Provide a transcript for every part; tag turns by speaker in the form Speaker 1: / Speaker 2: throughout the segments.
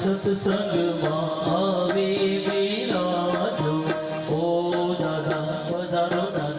Speaker 1: સત્સંગમાં આવે મેરા જો ઓ દાદા પધારો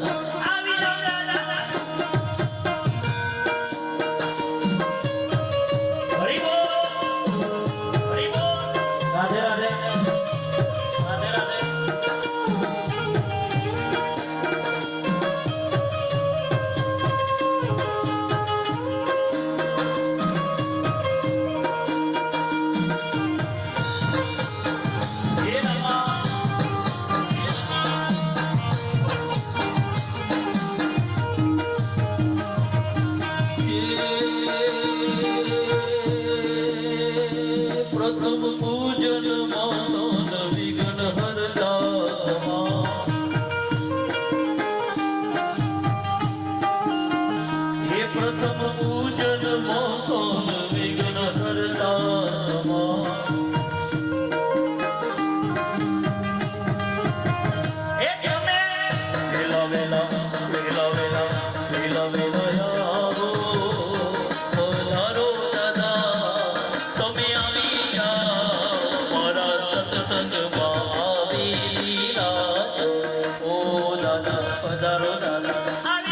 Speaker 1: પ્રથમ પૂજન માન વિઘ્ન હરતા. એ પ્રથમ પૂજન માન વિઘ્ન હરતા. સગવારી રાત ઓ દાદા પધારો દાદા